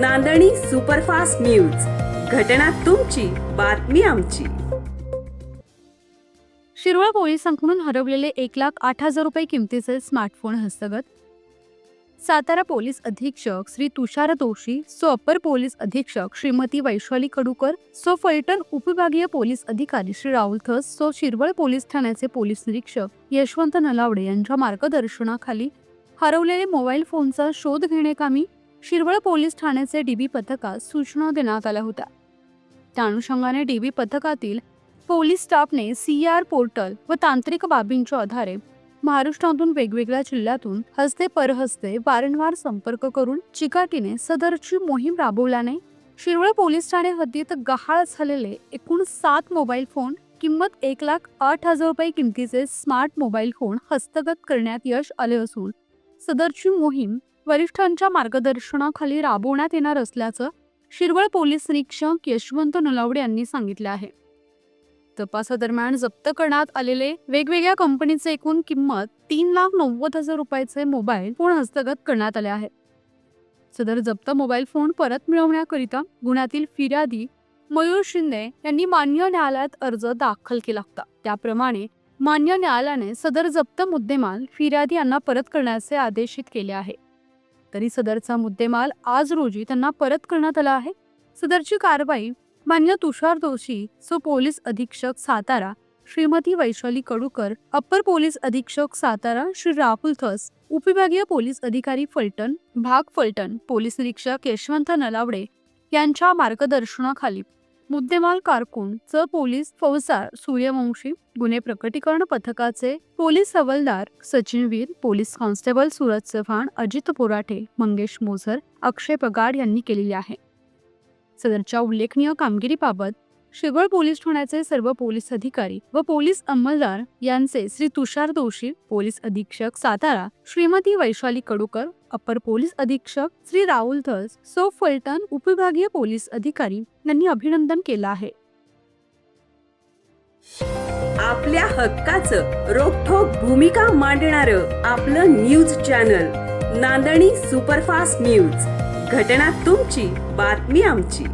नांदणी superfast news. घटना तुमची बातमी आमची. शिरवळ पोलिसांकडून हरवलेले एक लाख आठ हजार रुपये किमतीचे स्मार्टफोन हस्तगत. सातारा पोलीस अधीक्षक श्री तुषार दोषी सो अपर पोलीस अधीक्षक श्रीमती वैशाली कडूकर सो फलटण उपविभागीय पोलीस अधिकारी श्री राहुल थस सो शिरवळ पोलीस ठाण्याचे पोलीस निरीक्षक यशवंत नलावडे यांच्या मार्गदर्शनाखाली हरवलेले मोबाईल फोनचा शोध घेणे कामी शिरवळ पोलीस ठाण्याचे डीबी पथकास सूचना देण्यात आल्या होत्या. त्या अनुषंगाने डीबी पथकातील पोलीस स्टाफने सी आर पोर्टल व तांत्रिक बाबींच्या आधारे महाराष्ट्रातून वेगवेगळ्या जिल्ह्यातून हस्ते परहस्ते वारंवार संपर्क करून चिकाटीने सदरची मोहीम राबवल्याने शिरवळ पोलीस ठाणे हद्दीत गहाळ झालेले एकूण सात मोबाईल फोन किंमत एक लाख आठ हजार रुपये किमतीचे स्मार्ट मोबाईल फोन हस्तगत करण्यात यश आले असून सदरची मोहीम वरिष्ठांच्या मार्गदर्शनाखाली राबवण्यात येणार असल्याचं शिरवळ पोलीस निरीक्षक यशवंत नलावडे यांनी सांगितले आहे. तपासादरम्यान जप्त करण्यात आलेले वेगवेगळ्या कंपनीचे एकूण किंमत तीन लाख नव्वद हजार रुपयाचे मोबाईल फोन हस्तगत करण्यात आले आहेत सदर जप्त मोबाईल फोन परत मिळवण्याकरिता गुन्ह्यातील फिर्यादी मयूर शिंदे यांनी मान्य न्यायालयात अर्ज दाखल केला होता. त्याप्रमाणे मान्य न्यायालयाने सदर जप्त मुद्देमाल फिर्यादी यांना परत करण्याचे आदेशित केले आहे. तरी सदरचा मुद्देमाल आज रोजी त्यांना परत करण्यात आला आहे. सदरची कारवाई मान्य तुषार दोषी सो पोलीस अधीक्षक सातारा श्रीमती वैशाली कडूकर अप्पर पोलीस अधीक्षक सातारा श्री राहुल थस उपविभागीय पोलीस अधिकारी फलटण भाग फलटण पोलीस निरीक्षक यशवंत नलावडे यांच्या मार्गदर्शनाखाली मुद्देमाल कारकून च पोलीस फौजदार सूर्यवंशी गुन्हे प्रकटीकरण पथकाचे पोलीस हवालदार सचिन वीर पोलीस कॉन्स्टेबल सूरज चव्हाण अजित बोराटे मंगेश मोझर अक्षय पगाड यांनी केलेली आहे. सदरच्या उल्लेखनीय कामगिरीबाबत शिगळ पोलीस ठाण्याचे सर्व पोलीस अधिकारी व पोलीस अंमलदार यांचे श्री तुषार दोशी पोलीस अधीक्षक सातारा श्रीमती वैशाली कडूकर अप्पर पोलीस अधीक्षक श्री राहुल धस सो फलटण उपविभागीय पोलीस अधिकारी यांनी अभिनंदन केलं आहे. आपल्या हक्काचं रोखोक भूमिका मांडणार आपलं न्यूज चॅनल नांदणी सुपरफास्ट न्यूज. घटना तुमची बातमी आमची.